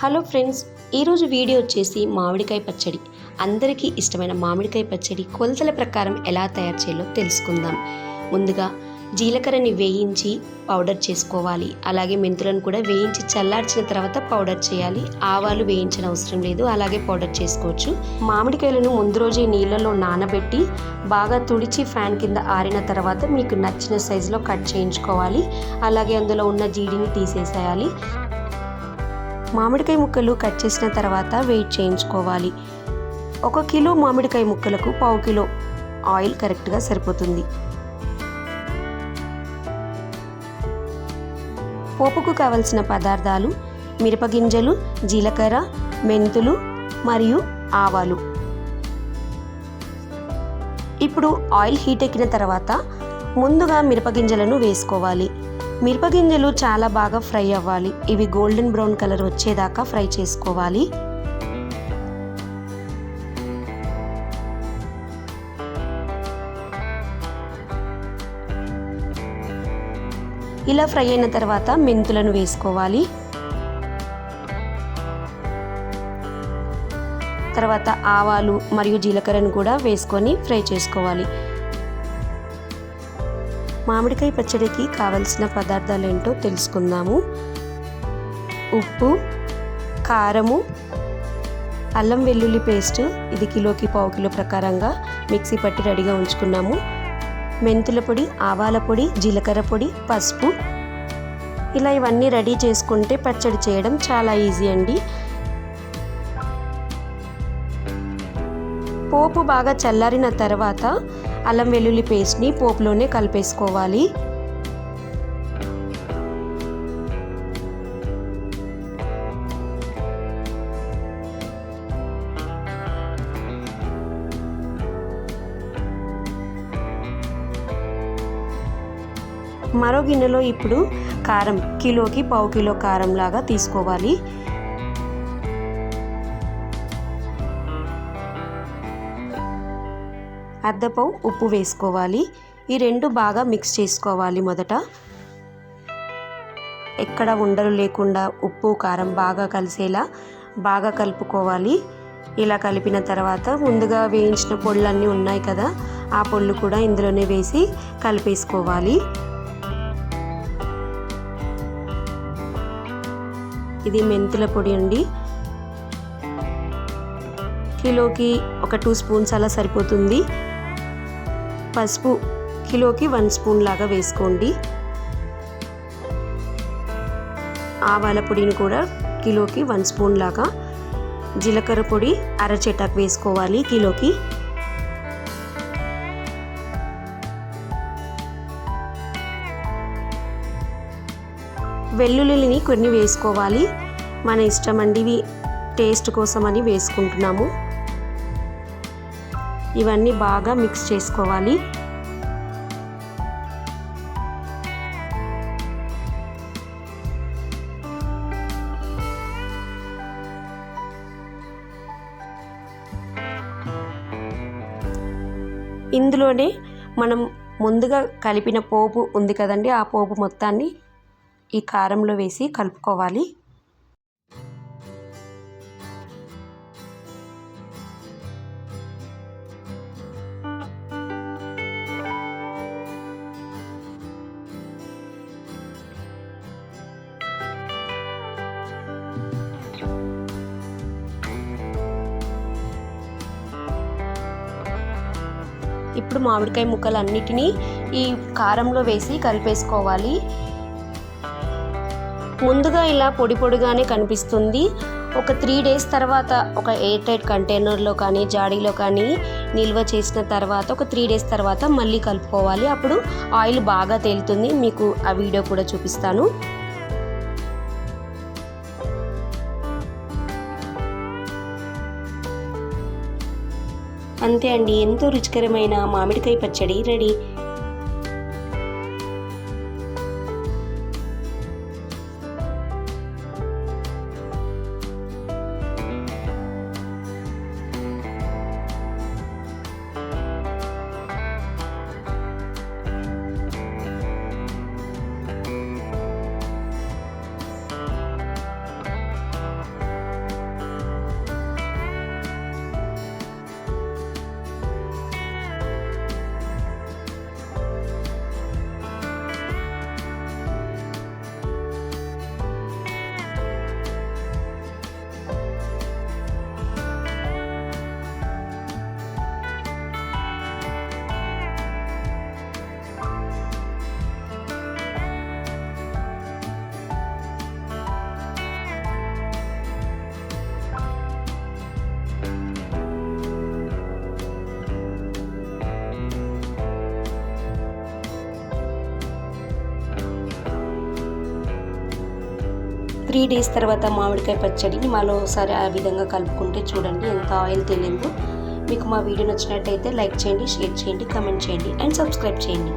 Hello friends ఈరోజు video వచ్చేసి మామిడికాయ పచ్చడి. అందరికీ ఇష్టమైన మామిడికాయ పచ్చడి కొలతల ప్రకారం ఎలా తయారు చేయాలో తెలుసుకుందాం. ముందుగా జీలకర్రని వేయించి పౌడర్ చేసుకోవాలి. అలాగే మెంతులను కూడా వేయించి చల్లార్చిన తర్వాత పౌడర్ చేయాలి. ఆవాలు వేయించిన అవసరం లేదు అలాగే పౌడర్ చేసుకోవచ్చు. మామిడికాయలను ముందు రోజే నీళ్ళలో నానబెట్టి బాగా తుడిచి ఫ్యాన్ కింద ఆరిన తర్వాత మీకు నచ్చిన సైజులో కట్ చేయించుకోవాలి. అలాగే అందులో ఉన్న జీడిని తీసేసేయాలి. మామిడికాయ ముక్కలు కట్ చేసిన తర్వాత వెయిట్ చేయించుకోవాలి. ఒక కిలో మామిడికాయ ముక్కలకు పావు కిలో ఆయిల్ కరెక్ట్గా సరిపోతుంది. పోపుకు కావలసిన పదార్థాలు మిరపగింజలు జీలకర్ర మెంతులు మరియు ఆవాలు. ఇప్పుడు ఆయిల్ హీట్ ఎక్కిన తర్వాత ముందుగా మిరపగింజలను వేసుకోవాలి. మిరపగింజలు చాలా బాగా ఫ్రై అవ్వాలి. ఇవి గోల్డెన్ బ్రౌన్ కలర్ వచ్చేదాకా ఫ్రై చేసుకోవాలి. ఇలా ఫ్రై అయిన తర్వాత మెంతులను వేసుకోవాలి. తర్వాత ఆవాలు మరియు జీలకర్రను కూడా వేసుకొని ఫ్రై చేసుకోవాలి. మామిడికాయ పచ్చడికి కావలసిన పదార్థాలు ఏంటో తెలుసుకుందాము. ఉప్పు కారము అల్లం వెల్లుల్లి పేస్ట్ ఇది కిలోకి పావు కిలో ప్రకారంగా మిక్సీ పట్టి రెడీగా ఉంచుకున్నాము. మెంతుల పొడి ఆవాల పొడి జీలకర్ర పొడి పసుపు. ఇలా ఇవన్నీ రెడీ చేసుకుంటే పచ్చడి చేయడం చాలా ఈజీ అండి. పోపు బాగా చల్లారిన తర్వాత అల్లం వెల్లుల్లి పేస్ట్ని పోపులోనే కలిపేసుకోవాలి. మరో గిన్నెలో ఇప్పుడు కారం కిలోకి పావు కిలో కారం లాగా తీసుకోవాలి. అద్దపావు ఉప్పు వేసుకోవాలి. ఈ రెండు బాగా మిక్స్ చేసుకోవాలి మొదట. ఎక్కడ ఉండలు లేకుండా ఉప్పు కారం బాగా కలిసేలా బాగా కలుపుకోవాలి. ఇలా కలిపిన తర్వాత ముందుగా వేయించిన పొళ్ళన్నీ ఉన్నాయి కదా ఆ పొళ్ళు కూడా ఇందులోనే వేసి కలిపేసుకోవాలి. ఇది మెంతుల పొడి అండి. కిలోకి ఒక టూ స్పూన్స్ అలా సరిపోతుంది. పసుపు కిలోకి వన్ స్పూన్ లాగా వేసుకోండి. ఆవాల పొడిని కూడా కిలోకి వన్ స్పూన్ లాగా జీలకర్ర పొడి అరచెటాకు వేసుకోవాలి కిలోకి. వెల్లుల్లిని కొన్ని వేసుకోవాలి. మన ఇష్టం అండి టేస్ట్ కోసం అని వేసుకుంటున్నాము. ఇవన్నీ బాగా మిక్స్ చేసుకోవాలి. ఇందులోనే మనం ముందుగా కలిపిన పోపు ఉంది కదండి ఆ పోపు మొత్తాన్ని ఈ కారంలో వేసి కలుపుకోవాలి. ఇప్పుడు మామిడికాయ ముక్కలు అన్నిటినీ ఈ కారంలో వేసి కలిపేసుకోవాలి. ముందుగా ఇలా పొడి పొడిగానే కనిపిస్తుంది. ఒక త్రీ డేస్ తర్వాత ఒక ఎయిర్ టైట్ కంటైనర్లో కానీ జాడీలో కానీ నిల్వ చేసిన తర్వాత ఒక త్రీ డేస్ తర్వాత మళ్ళీ కలుపుకోవాలి. అప్పుడు ఆయిల్ బాగా తేలుతుంది. మీకు ఆ వీడియో కూడా చూపిస్తాను. అంతే అండి ఎంతో రుచికరమైన మామిడికాయ పచ్చడి రెడీ. త్రీ డేస్ తర్వాత మామిడికాయ పచ్చడిని మాలో ఒకసారి ఆ విధంగా కలుపుకుంటే చూడండి ఎంత ఆయిల్ తెలియదు మీకు మా వీడియో నచ్చినట్టయితే లైక్ చేయండి షేర్ చేయండి కమెంట్ చేయండి అండ్ సబ్స్క్రైబ్ చేయండి.